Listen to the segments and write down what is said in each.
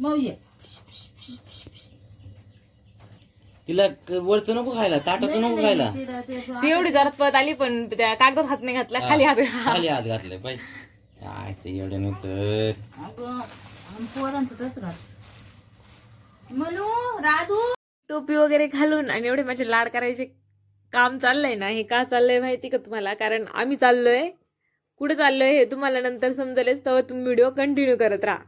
मऊ ये तिला क- वरचं नको खायला ताटाचं नको खायला. ते एवढी जोरात पळत आली पण त्या कागदात हात नाही घातला खाली हात खाली हात घातले पाहिजे काय एवढ्या नंतर. अगं आम पोरांचं तसं राहत. म्हणू राधू. टोपी वगैरे घालून आणि एवढे माझे लाड करायचे काम चाललंय ना हे का चाललंय माहिती का तुम्हाला? कारण आम्ही चाललोय कुठे चाललोय हे तुम्हाला नंतर समजेलच तेव्हा तुम्ही व्हिडिओ कंटिन्यू करत राहा.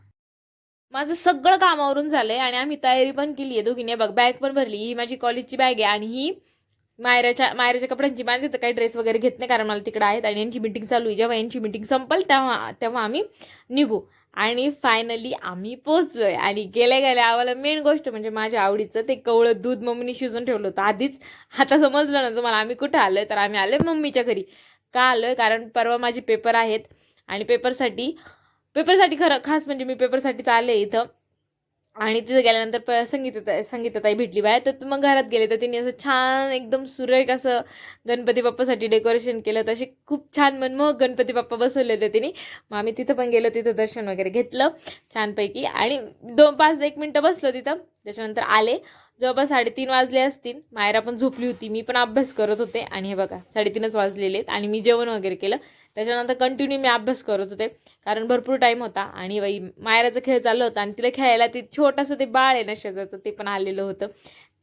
माझं सगळं कामावरून झालंय आणि आम्ही तयारी पण केली आहे दोघींनी बघ बॅग पण भरली ही माझी कॉलेजची बॅग आहे आणि ही मायराच्या मायराच्या कपड्यांची माझे तर काही ड्रेस वगैरे घेत नाही कारण मला तिकडे आहेत आणि यांची मिटिंग चालू आहे. जेव्हा यांची मिटिंग संपल तेव्हा तेव्हा आम्ही निघू. आणि फायनली आम्ही पोचलोय आणि गेल्या गेल्या आम्हाला मेन गोष्ट म्हणजे माझ्या आवडीचं ते कवळं दूध मम्मीने शिजून ठेवलं होतं. आधीच आता समजलं ना तुम्हाला आम्ही कुठं आलोय? तर आम्ही आलोय मम्मीच्या घरी. का आलोय? कारण परवा माझे पेपर आहेत आणि पेपरसाठी पेपरसाठी खरं खास म्हणजे मी पेपरसाठीच आले इथं. आणि तिथं गेल्यानंतर प संगीत संगीताताई भेटली बाहेर. तर मग घरात गेले तर तिने असं छान एकदम सुरेख असं गणपती बाप्पासाठी डेकोरेशन केलं. तसे खूप छान मनमोहक गणपती बाप्पा बसवले होते तिने. मग आम्ही तिथं पण गेलो तिथं दर्शन वगैरे घेतलं छानपैकी. आणि दोन पाच एक मिनटं बसलो तिथं. त्याच्यानंतर आले. जवळपास साडेतीन वाजले असतील. मायरा पण झोपली होती. मी पण अभ्यास करत होते. आणि हे बघा साडेतीनच वाजलेले आहेत. आणि मी जेवण वगैरे केलं. त्याच्यानंतर कंटिन्यू मी अभ्यास करत होते. कारण भरपूर टाईम होता आणि बाई मायराचा खेळ चालू होता आणि तिला खेळायला ते छोटंसं ते बाळ आहे ना शेजाचं ते पण आलेलं होतं.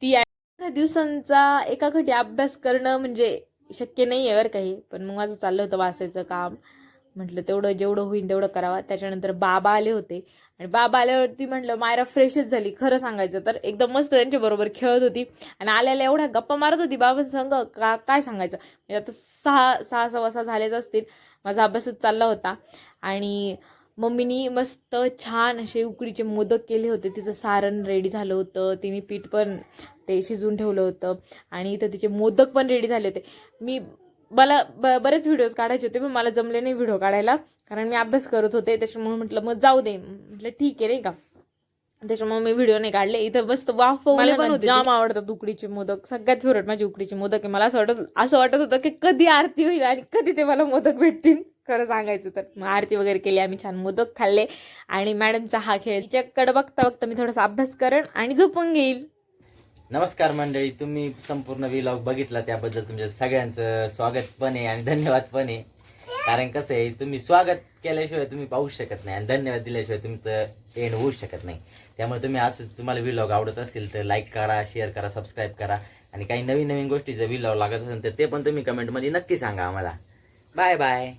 ती दिवसांचा एका खटी अभ्यास करणं म्हणजे शक्य नाही आहे बरं काही पण मग माझं चाललं होतं वाचायचं काम. म्हटलं तेवढं जेवढं होईल तेवढं करावं. त्याच्यानंतर बाबा आले होते. आणि बाबा आल्यावरती म्हटलं मायरा फ्रेशच झाली खरं सांगायचं तर. एकदम मस्त त्यांच्याबरोबर खेळत होती. आणि आल्याला एवढ्या गप्पा मारत होती बाबांसंग का काय सांगायचं? म्हणजे आता सहा सहा सव्वा सहा झालेच असतील. माझा अभ्यासच चालला होता. आणि मम्मीनी मस्त छान असे उकडीचे मोदक केले होते. तिचं सारण रेडी झालं होतं. तिने पीठ पण ते शिजवून ठेवलं होतं. आणि इथं तिचे मोदक पण रेडी झाले होते. मी मला ब बरेच व्हिडिओज काढायचे होते पण मला जमले नाही व्हिडिओ काढायला. कारण मी अभ्यास करत होते त्याच्यामुळे म्हटलं मग जाऊ दे. म्हटलं ठीक आहे नाही का? त्याच्यामुळे मी व्हिडिओ नाही काढले. इथं मस्त वाफवले पण होते जाम आवडतात उकडीचे मोदक. सगळ्यात फेवरेट माझी उकडीचे मोदक आहे. मला असं वाटत असं वाटत होतं की कधी आरती होईल आणि कधी ते मला मोदक भेटतील. खरं सांगायचं तर. मग आरती वगैरे केली आम्ही छान मोदक खाल्ले. आणि मॅडमचा हा खेळ तिच्याकडे बघता बघता मी थोडासा अभ्यास करेन आणि झोपून घेईल. नमस्कार मंडळी. तुम्ही संपूर्ण व्लॉग बघितला त्याबद्दल तुमच्या सगळ्यांचं स्वागत पण आहे आणि धन्यवाद पण आहे. कारण कसं आहे तुम्ही स्वागत केल्याशिवाय तुम्ही पाहू शकत नाही आणि धन्यवाद दिल्याशिवाय तुमचं एंड होऊ शकत नाही. त्यामुळे तुम्ही असं तुम्हाला व्हिलॉग आवडत असतील तर लाईक करा शेअर करा सबस्क्राईब करा. आणि काही नवीन नवीन गोष्टीचं व्हिलॉग लागत असेल तर ते पण तुम्ही कमेंटमध्ये नक्की सांगा आम्हाला. Bye bye